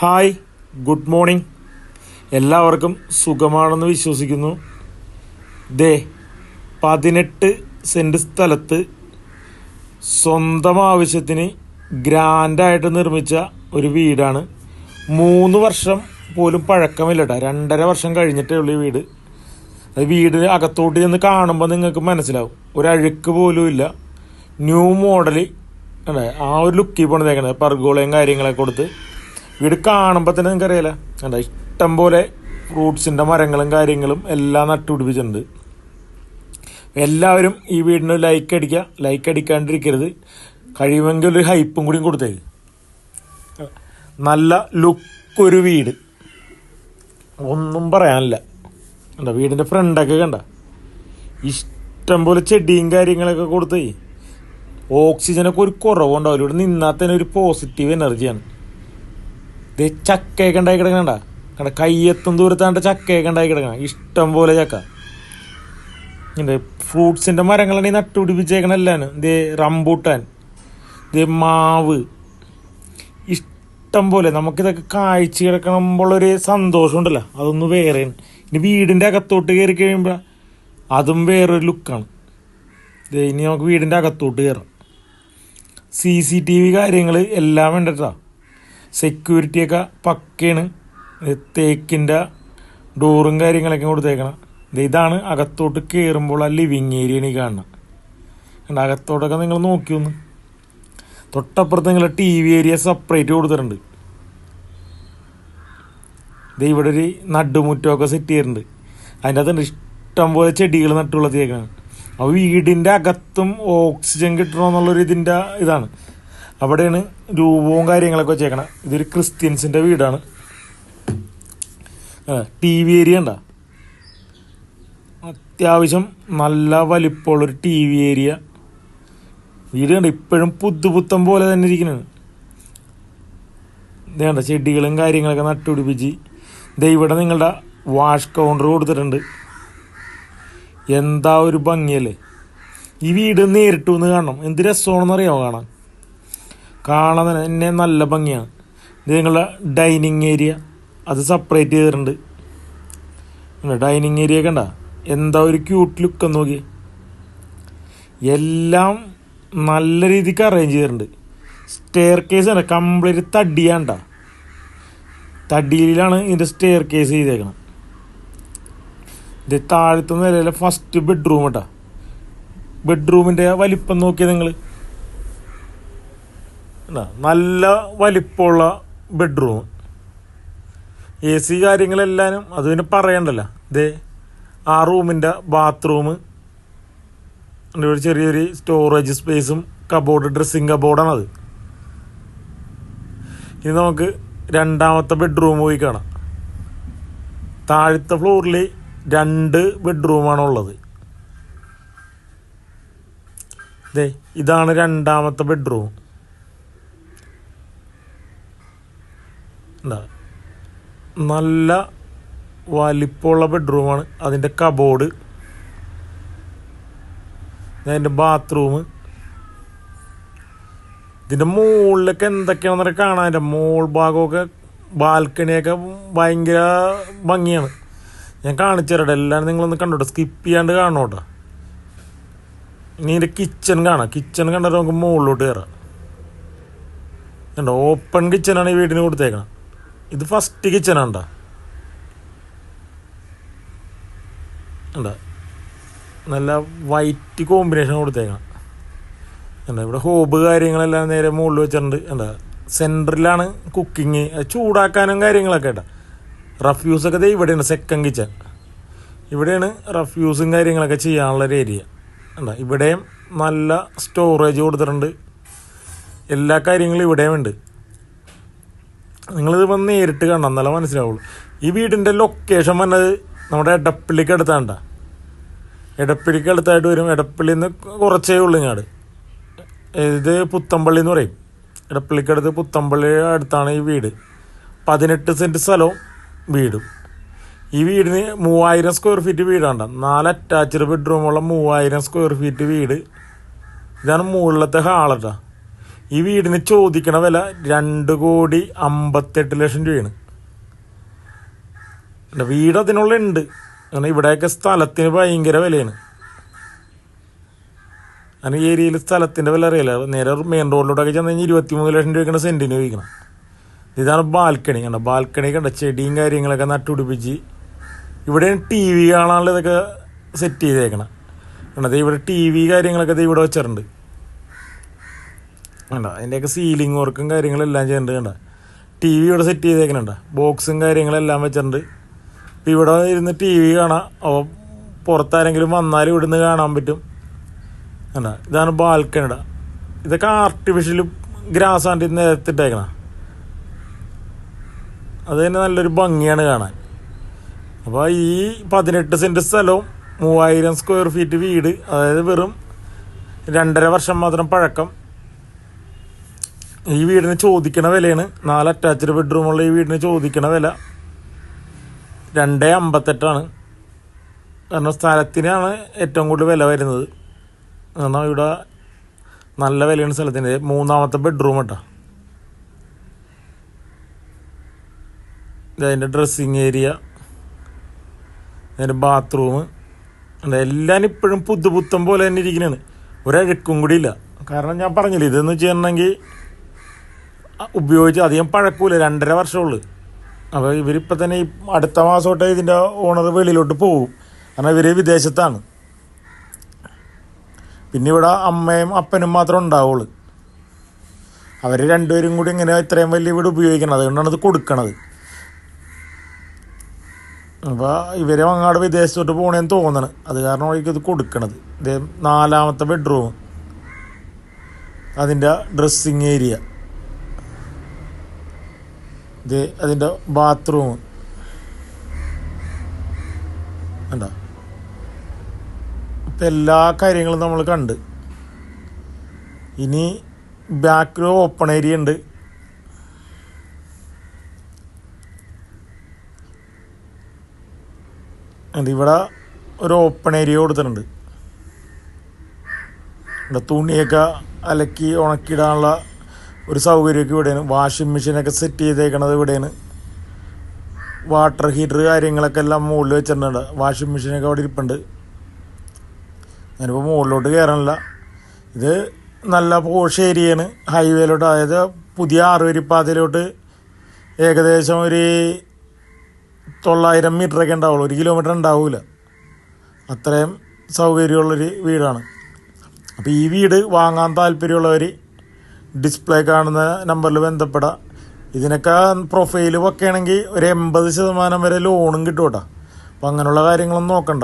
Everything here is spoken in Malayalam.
Hi good morning. എല്ലാവർക്കും സുഖമാണെന്ന് വിശ്വസിക്കുന്നു. ദേ പതിനെട്ട് സെന്റ് സ്ഥലത്ത് സ്വന്തം ആവശ്യത്തിന് ഗ്രാൻഡായിട്ട് നിർമ്മിച്ച ഒരു വീടാണ്. മൂന്ന് വർഷം പോലും പഴക്കമില്ല കേട്ടോ രണ്ടര വർഷം കഴിഞ്ഞിട്ടേ ഉള്ളൂ ഈ വീട്. അത് വീട് അകത്തോട്ട് ചെന്ന് കാണുമ്പോൾ നിങ്ങൾക്ക് മനസ്സിലാവും. ഒരു അഴുക്ക് പോലും ഇല്ല. ന്യൂ മോഡൽ അല്ലേ ആ ഒരു ലുക്കിൽ പണിതേക്കണത് പർഗോളയും കാര്യങ്ങളൊക്കെ കൊടുത്ത്. വീട് കാണുമ്പോൾ തന്നെ നിങ്ങൾക്ക് അറിയാലോ എന്താ ഇഷ്ടം പോലെ ഫ്രൂട്ട്സിന്റെ മരങ്ങളും കാര്യങ്ങളും എല്ലാം നട്ടുപിടിപ്പിച്ചിട്ടുണ്ട്. എല്ലാവരും ഈ വീടിന് ലൈക്ക് അടിക്കുക. ലൈക്ക് അടിക്കാണ്ടിരിക്കരുത്. കഴിയുമെങ്കിൽ ഒരു ഹൈപ്പും കൂടി കൊടുത്തേക്ക് നല്ല ലുക്കൊരു വീട്. ഒന്നും പറയാനില്ല. എന്താ വീടിന്റെ ഫ്രണ്ടൊക്കെ കണ്ട. ഇഷ്ടം പോലെ ചെടിയും കാര്യങ്ങളൊക്കെ കൊടുത്തേ. ഓക്സിജനൊക്കെ ഒരു കുറവുണ്ടാവില്ല ഇവിടെ നിന്നാൽ തന്നെ ഒരു പോസിറ്റീവ് എനർജിയാണ് ഇത് ചക്കയൊക്കെ ഉണ്ടായി കിടക്കണണ്ട? കണ്ട കയ്യെത്തും ദൂരത്താണ്ട് ചക്കയൊക്കെ ഉണ്ടായി കിടക്കണം. ഇഷ്ടം പോലെ ചക്ക. ഉണ്ട് ഫ്രൂട്ട്സിന്റെ മരങ്ങളാണ് ഈ നട്ടുപിടിപ്പിച്ചേക്കണ എല്ലാം ഇത് റംബൂട്ടാൻ ഇത് മാവ്. ഇഷ്ടം പോലെ. നമുക്കിതൊക്കെ കാഴ്ച കിടക്കണമ്പോഴൊരു സന്തോഷം ഉണ്ടല്ലോ അതൊന്ന് വേറെയാണ് ഇനി വീടിന്റെ അകത്തോട്ട് കയറി കഴിയുമ്പോൾ അതും വേറൊരു ലുക്കാണ്. ഇനി നമുക്ക് വീടിന്റെ അകത്തോട്ട് കയറാം. സി സി ടി വി കാര്യങ്ങൾ എല്ലാം വേണ്ടിട്ടാ. സെക്യൂരിറ്റിയൊക്കെ പക്കയാണ്. തേക്കിന്റെ ഡോറും കാര്യങ്ങളൊക്കെ കൊടുത്തേക്കണം ഇതാണ് അകത്തോട്ട് കയറുമ്പോൾ ആ ലിവിങ് ഏരിയയാണ് ഈ കാണുന്നത്. അകത്തോട്ടൊക്കെ നിങ്ങൾ നോക്കി ഒന്ന്. തൊട്ടപ്പുറത്ത് നിങ്ങൾ ടി വി ഏരിയ സെപ്പറേറ്റ് കൊടുത്തിട്ടുണ്ട്. ഇത് ഇവിടെ ഒരു നടുമുറ്റമൊക്കെ സെറ്റ് ചെയ്തിട്ടുണ്ട്. അതിന്റെ അകത്തുണ്ട് ഇഷ്ടം പോലെ ചെടികൾ നട്ടുവളർത്തിയേക്കാണ് അപ്പോൾ വീടിന്റെ അകത്തും ഓക്സിജൻ കിട്ടണമെന്നുള്ളൊരു ഇതിന്റെ ഇതാണ്. അവിടെയാണ് രൂപവും കാര്യങ്ങളൊക്കെ വെച്ചേക്കണം. ഇതൊരു ക്രിസ്ത്യൻസിന്റെ വീടാണ്. ടി വി ഏരിയ ഉണ്ട? അത്യാവശ്യം നല്ല വലിപ്പമുള്ളൊരു ടി വി ഏരിയ വീട് കണ്ട ഇപ്പോഴും പുതുപുത്തം പോലെ തന്നെ ഇരിക്കുന്നത് ഇതേണ്ട ചെടികളും കാര്യങ്ങളൊക്കെ നട്ടുപിടിപ്പിച്ച്. ദേ ഇവിടെ നിങ്ങളുടെ വാഷ് കൗണ്ടർ കൊടുത്തിട്ടുണ്ട്. എന്താ ഒരു ഭംഗിയല്ലേ? ഈ വീട് നേരിട്ടു എന്ന് കാണണം. എന്ത് രസമാണെന്ന് അറിയാമോ കാണാൻ? കാണാൻ തന്നെ നല്ല ഭംഗിയാണ്. ഇത് നിങ്ങളുടെ ഡൈനിങ് ഏരിയ. അത് സെപ്പറേറ്റ് ചെയ്തിട്ടുണ്ട്. ഡൈനിങ് ഏരിയ കണ്ട? എന്താ ഒരു ക്യൂട്ട് ലുക്ക് നോക്കി എല്ലാം നല്ല രീതിക്ക് അറേഞ്ച് ചെയ്തിട്ടുണ്ട്. സ്റ്റെയർ കേസ് ആണ് കംപ്ലീറ്റ് തടിയാണ്ട തടിയിലാണ് ഇതിന്റെ സ്റ്റെയർ കേസ് ചെയ്തേക്കണം. ഇത് താഴത്തെ നിലയിലെ ഫസ്റ്റ് ബെഡ്റൂം കേട്ടോ ബെഡ്റൂമിന്റെ വലിപ്പം നോക്കിയാൽ നിങ്ങൾ നല്ല വലിപ്പമുള്ള ബെഡ്റൂം എ സി കാര്യങ്ങളെല്ലാനും അത് പിന്നെ പറയണ്ടല്ലോ. ഇതേ ആ റൂമിന്റെ ബാത്റൂം ഒരു ചെറിയൊരു സ്റ്റോറേജ് സ്പേസും കബോർഡ് ഡ്രസ്സിങ് കബോർഡാണ് അത് ഇനി നമുക്ക് രണ്ടാമത്തെ ബെഡ്റൂം പോയി കാണാം. താഴത്തെ ഫ്ലോറിൽ രണ്ട് ബെഡ്റൂമാണ് ഉള്ളത്. ദേ ഇതാണ് രണ്ടാമത്തെ ബെഡ്റൂം എന്താ നല്ല വലിപ്പമുള്ള ബെഡ്റൂമാണ് അതിന്റെ കബോർഡ് അതിന്റെ ബാത്റൂം ഇതിന്റെ മുകളിലൊക്കെ എന്തൊക്കെയാണെന്നൊക്കെ കാണാൻ എന്റെ മോൾ ഭാഗമൊക്കെ ബാൽക്കണിയൊക്കെ ഭയങ്കര ഭംഗിയാണ്. ഞാൻ കാണിച്ചു തരട്ടെ എല്ലാവരും നിങ്ങളൊന്ന് കണ്ടോട്ടെ സ്കിപ്പ് ചെയ്യാണ്ട് കാണോട്ടോ ഇനി ഇതിന്റെ കിച്ചൺ കാണാം. കിച്ചൺ കണ്ടിട്ട് നമുക്ക് മുകളിലോട്ട് കയറാം. കണ്ടോ ഓപ്പൺ കിച്ചണാണ് ഈ വീടിന് കൊടുത്തേക്കണം ഇത് ഫസ്റ്റ് കിച്ചണാണ്ടാ ഉണ്ട നല്ല വൈറ്റ് കോമ്പിനേഷൻ കൊടുത്തേക്കണം. എന്താ ഇവിടെ ഹോബ് കാര്യങ്ങളെല്ലാം നേരെ മുകളിൽ വെച്ചിട്ടുണ്ട്. എന്താ സെന്ററിലാണ് കുക്കിങ് ചൂടാക്കാനും കാര്യങ്ങളൊക്കെ കേട്ടോ റഫ്യൂസൊക്കെ ദേ ഇവിടെയാണ് സെക്കൻഡ് കിച്ചൺ ഇവിടെയാണ് റഫ്യൂസും കാര്യങ്ങളൊക്കെ ചെയ്യാനുള്ള ഒരു ഏരിയ ഉണ്ട് ഇവിടെയും നല്ല സ്റ്റോറേജ് കൊടുത്തിട്ടുണ്ട്. എല്ലാ കാര്യങ്ങളും ഇവിടെയും ഉണ്ട്. നിങ്ങളിത് വന്ന് നേരിട്ട് കാണണം. എന്നാലേ മനസ്സിലാവുള്ളൂ. ഈ വീടിന്റെ ലൊക്കേഷൻ വന്നത് നമ്മുടെ എടപ്പള്ളിക്ക് അടുത്താണ്ട. എടപ്പള്ളിക്ക് അടുത്തായിട്ട് വരും. എടപ്പള്ളിയിൽ നിന്ന് കുറച്ചേ ഉള്ളൂ ഞാട് ഇത് പുത്തമ്പള്ളി എന്ന് പറയും. എടപ്പള്ളിക്കടുത്ത് പുത്തമ്പള്ളി അടുത്താണ് ഈ വീട്. പതിനെട്ട് സെന്റ് സ്ഥലവും വീടും. ഈ വീടിന് മൂവായിരം സ്ക്വയർ ഫീറ്റ് വീടാണ്ട. നാല് അറ്റാച്ച്ഡ് ബെഡ്റൂമുള്ള മൂവായിരം സ്ക്വയർ ഫീറ്റ് വീട്. ഇതാണ് മുകളിലത്തെ ഹാളട്ടാ ഈ വീടിന് ചോദിക്കണ വില രണ്ട് കോടി അമ്പത്തെട്ട് ലക്ഷം രൂപയാണ്. എന്റെ വീട് അതിനുള്ള ഉണ്ട്. കാരണം ഇവിടെയൊക്കെ സ്ഥലത്തിന് ഭയങ്കര വിലയാണ്. അങ്ങനെ ഈ ഏരിയയിൽ സ്ഥലത്തിന്റെ വില അറിയില്ല. നേരെ മെയിൻ റോഡിലോട്ടൊക്കെ ചെന്ന് കഴിഞ്ഞാൽ ഇരുപത്തി മൂന്ന് ലക്ഷം രൂപയ്ക്കാണ് സെന്റിന് ചോദിക്കണം. ഇതാണ് ബാൽക്കണി കണ്ട? ബാൽക്കണി കണ്ട? ചെടിയും കാര്യങ്ങളൊക്കെ നട്ടുപിടിപ്പിച്ച് ഇവിടെയാണ് ടി വി കാണാനുള്ള ഇതൊക്കെ സെറ്റ് ചെയ്തേക്കണം. കണ്ടത് ഇവിടെ ടി വി കാര്യങ്ങളൊക്കെ ഇവിടെ വെച്ചിട്ടുണ്ട്. കണ്ട? അതിന്റെയൊക്കെ സീലിംഗ് വർക്കും കാര്യങ്ങളെല്ലാം ചെയ്യേണ്ടത് കണ്ട? ടി വി ഇവിടെ സെറ്റ് ചെയ്തേക്കുന്നുണ്ട് ബോക്സും കാര്യങ്ങളെല്ലാം വെച്ചിട്ടുണ്ട്. ഇപ്പം ഇവിടെ ഇരുന്ന് ടി വി കാണാം. അപ്പോൾ പുറത്താരെങ്കിലും വന്നാൽ ഇവിടുന്ന് കാണാൻ പറ്റും. കണ്ട? ഇതാണ് ബാൽക്കണിട ഇതൊക്കെ ആർട്ടിഫിഷ്യൽ ഗ്രാസ് ആണ്ട് നിരത്തിട്ടേക്കണ അത് തന്നെ നല്ലൊരു ഭംഗിയാണ് കാണാൻ. അപ്പോൾ ഈ പതിനെട്ട് സെന്റ് സ്ഥലവും മൂവായിരം സ്ക്വയർ ഫീറ്റ് വീട് അതായത് വെറും രണ്ടര വർഷം മാത്രം പഴക്കം ഈ വീടിന് ചോദിക്കണ വിലയാണ്. നാല് അറ്റാച്ച്ഡ് ബെഡ്റൂമുള്ള ഈ വീടിന് ചോദിക്കണ വില രണ്ടേ അമ്പത്തെട്ടാണ്. കാരണം സ്ഥലത്തിനാണ് ഏറ്റവും കൂടുതൽ വില വരുന്നത്. കാരണം ഇവിടെ നല്ല വിലയാണ് സ്ഥലത്തിന് മൂന്നാമത്തെ ബെഡ്റൂം കേട്ടോ അതിന്റെ ഡ്രസ്സിങ് ഏരിയ അതിന്റെ ബാത്റൂം എല്ലാം ഇപ്പോഴും പുതുപുത്തം പോലെ തന്നെ ഇരിക്കുന്നതാണ് ഒരഴുക്കും കൂടി ഇല്ല. കാരണം ഞാൻ പറഞ്ഞില്ല ഇതെന്ന് വെച്ചിട്ടുണ്ടെങ്കിൽ ഉപയോഗിച്ച് അധികം പഴക്കൂല രണ്ടര വർഷമുള്ളൂ. അപ്പോൾ ഇവരിപ്പോൾ തന്നെ ഈ അടുത്ത മാസം തൊട്ടേ ഇതിന്റെ ഓണർ വെളിയിലോട്ട് പോകും കാരണം ഇവർ വിദേശത്താണ്. പിന്നെ ഇവിടെ അമ്മയും അപ്പനും മാത്രം ഉണ്ടാവുള്ളൂ. അവർ രണ്ടുപേരും കൂടി ഇങ്ങനെ ഇത്രയും വലിയ വീട് ഉപയോഗിക്കണം. അതുകൊണ്ടാണ് ഇത് കൊടുക്കണത്. അപ്പോൾ ഇവരെ അങ്ങാട് വിദേശത്തോട്ട് പോകണേന്ന് തോന്നണം. അത് കാരണം ഇത് കൊടുക്കണത്. ഇത് നാലാമത്തെ ബെഡ്റൂം അതിന്റെ ഡ്രസ്സിങ് ഏരിയ ഇത് അതിന്റെ ബാത്റൂം. എന്താ ഇപ്പം എല്ലാ കാര്യങ്ങളും നമ്മൾ കണ്ട്. ഇനി ബാക്കിൽ ഓപ്പൺ ഏരിയ ഉണ്ട്. ഇവിടെ ഒരു ഓപ്പൺ ഏരിയ കൊടുത്തിട്ടുണ്ട്. ഇവിടെ തുണിയൊക്കെ അലക്കി ഉണക്കിയിടാനുള്ള ഒരു സൗകര്യമൊക്കെ ഇവിടെയാണ്. വാഷിംഗ് മെഷീനൊക്കെ സെറ്റ് ചെയ്തേക്കണത് ഇവിടെയാണ്. വാട്ടർ ഹീറ്റർ കാര്യങ്ങളൊക്കെ എല്ലാം മുകളിൽ വെച്ചിട്ടുണ്ട്. വാഷിംഗ് മെഷീനൊക്കെ അവിടെ ഇരിപ്പുണ്ട്. ഞാനിപ്പോൾ മുകളിലോട്ട് കയറാനില്ല ഇത് നല്ല പോഷ് ഏരിയയാണ് ഹൈവേയിലോട്ട് അതായത് പുതിയ ആറുവരിപ്പാതയിലോട്ട് ഏകദേശം ഒരു തൊള്ളായിരം മീറ്ററൊക്കെ ഉണ്ടാവുള്ളൂ. ഒരു കിലോമീറ്റർ ഉണ്ടാവില്ല അത്രയും സൗകര്യമുള്ളൊരു വീടാണ്. അപ്പോൾ ഈ വീട് വാങ്ങാൻ താല്പര്യമുള്ളവർ ഡിസ്പ്ലേ കാണുന്ന നമ്പറിൽ ബന്ധപ്പെടാം. ഇതിനൊക്കെ പ്രൊഫൈൽ വെക്കുകയാണെങ്കിൽ ഒരു എൺപത് ശതമാനം വരെ ലോണും കിട്ടും കേട്ടോ. അപ്പോൾ അങ്ങനെയുള്ള കാര്യങ്ങളൊന്നും നോക്കണ്ട.